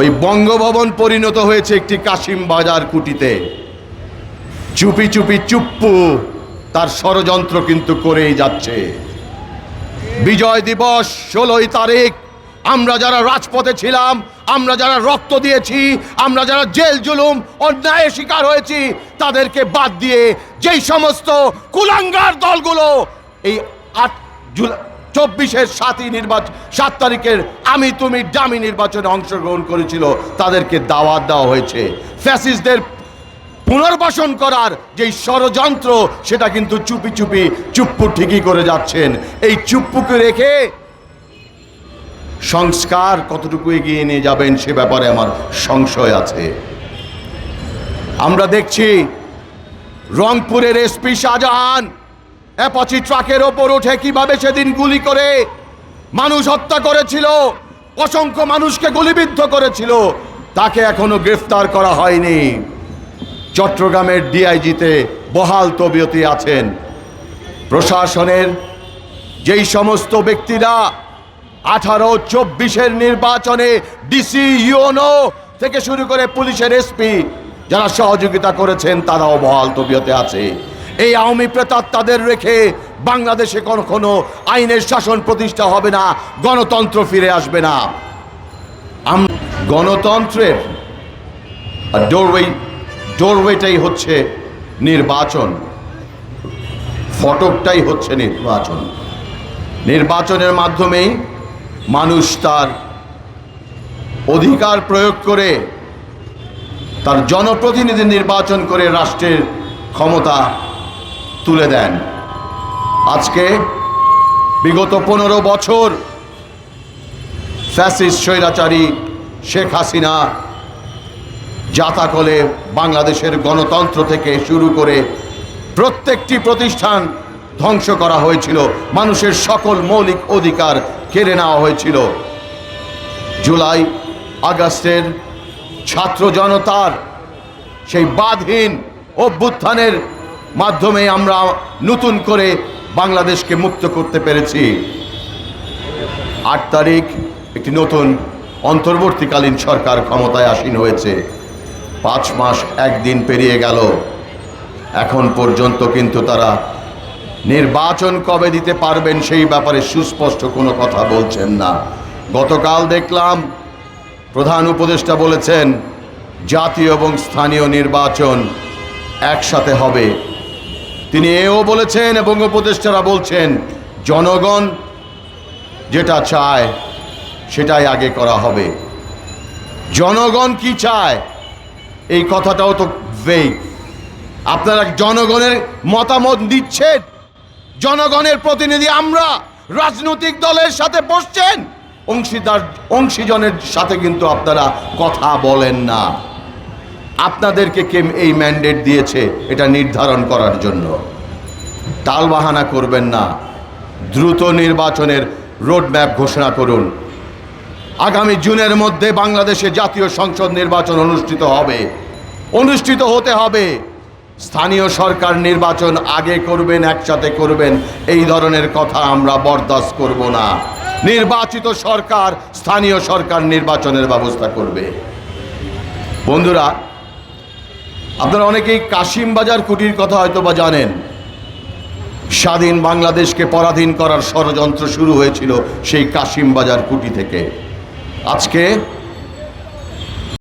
ওই বঙ্গভবন পরিণত হয়েছে একটি কাশিম বাজার কুটিতে। চুপি চুপি চুপ্পু তার ষড়যন্ত্র কিন্তু করেই যাচ্ছে। বিজয় দিবস ষোলোই তারিখ, আমরা যারা রাজপথে ছিলাম, আমরা যারা রক্ত দিয়েছি, আমরা যারা জেল, জুলুম, অন্যায়ের শিকার হয়েছি, তাদেরকে বাদ দিয়ে যেই সমস্ত কুলাঙ্গার দলগুলো এই আট জুলাই চব্বিশের সাতই নির্বাচন সাত তারিখের আমি তুমি ডামি নির্বাচনে অংশগ্রহণ করেছিল। তাদেরকে দাওয়াত দেওয়া হয়েছে। ফ্যাসিস্টদের পুনর্বাসন করার যেই ষড়যন্ত্র, সেটা কিন্তু চুপি চুপি চুপ্পু ঠিকই করে যাচ্ছেন। এই চুপ্পুকে রেখে সংস্কার কতটুকু এগিয়ে নিয়ে যাবেন সে ব্যাপারে আমার সংশয় আছে। আমরা দেখছি রংপুরের এসপি শাহজাহান অ্যাপাচি ট্রাকের ওপর উঠে কীভাবে সেদিন গুলি করে? মানুষ হত্যা করেছিল, অসংখ্য মানুষকে গুলিবিদ্ধ করেছিল, তাকে এখনও গ্রেফতার করা হয়নি। চট্টগ্রামের ডিআইজিতে বহাল তবিয়তে আছেন। প্রশাসনের যেই সমস্ত ব্যক্তিরা আঠারো চব্বিশের নির্বাচনে ডিসি ইউনো থেকে শুরু করে পুলিশের এসপি যারা সহযোগিতা করেছেন, তারাও বহাল তবিয়তে আছে। এই আওয়ামী তাদের রেখে বাংলাদেশে কখনো আইনের শাসন প্রতিষ্ঠা হবে না, গণতন্ত্র ফিরে আসবে না। গণতন্ত্রের ডোরওয়ে ডোরওয়েটাই হচ্ছে নির্বাচন। ফটকটাই হচ্ছে নির্বাচন। নির্বাচনের মাধ্যমেই মানুষ তার অধিকার প্রয়োগ করে, তার জনপ্রতিনিধি নির্বাচন করে রাষ্ট্রের ক্ষমতা তুলে দেন। আজকে বিগত পনেরো বছর ফ্যাসিস্ট স্বৈরাচারী শেখ হাসিনা জাতাকলে বাংলাদেশের গণতন্ত্র থেকে শুরু করে প্রত্যেকটি প্রতিষ্ঠান ধ্বংস করা হয়েছিল। মানুষের সকল মৌলিক অধিকার কেড়ে নেওয়া হয়েছিল। জুলাই আগস্টের ছাত্র জনতার সেই বাদহীন অভ্যুত্থানের মাধ্যমে আমরা নতুন করে বাংলাদেশকে মুক্ত করতে পেরেছি। আট তারিখ একটি নতুন অন্তর্বর্তীকালীন সরকার ক্ষমতায় আসীন হয়েছে। পাঁচ মাস একদিন পেরিয়ে গেল। এখন পর্যন্ত কিন্তু তারা নির্বাচন কবে দিতে পারবেন সেই ব্যাপারে সুস্পষ্ট কোনো কথা বলছেন না। গতকাল দেখলাম প্রধান উপদেষ্টা বলেছেন, জাতীয় এবং স্থানীয় নির্বাচন একসাথে হবে। তিনি এও বলেছেন এবং উপদেষ্টারা বলছেন, জনগণ যেটা চায়, সেটাই আগে করা হবে। জনগণ কি চায়? এই কথাটাও তো ভেই আপনারা জনগণের মতামত দিচ্ছেন জনগণের প্রতিনিধি আমরা? রাজনৈতিক দলের সাথে বসছেন? অংশীদার অংশীজনের সাথে কিন্তু আপনারা কথা বলেন না। আপনাদেরকে কে এই ম্যান্ডেট দিয়েছে এটা নির্ধারণ করার জন্য। টালবাহানা করবেন না। দ্রুত নির্বাচনের রোডম্যাপ ঘোষণা করুন। আগামী জুনের মধ্যে বাংলাদেশে জাতীয় সংসদ নির্বাচন অনুষ্ঠিত হবে। অনুষ্ঠিত হতে হবে। স্থানীয় সরকার নির্বাচন আগে করবেন, একসাথে করবেন, এই ধরনের কথা আমরা বরদাস্ত করব না। নির্বাচিত সরকার স্থানীয় সরকার নির্বাচনের ব্যবস্থা করবে। বন্ধুরা আপনারা অনেকেই কাশিম বাজার কুটির কথা হয়তো বা জানেন। স্বাধীন বাংলাদেশকে পরাধীন করার ষড়যন্ত্র শুরু হয়েছিল সেই কাশিম বাজার কুটি থেকে। আজকে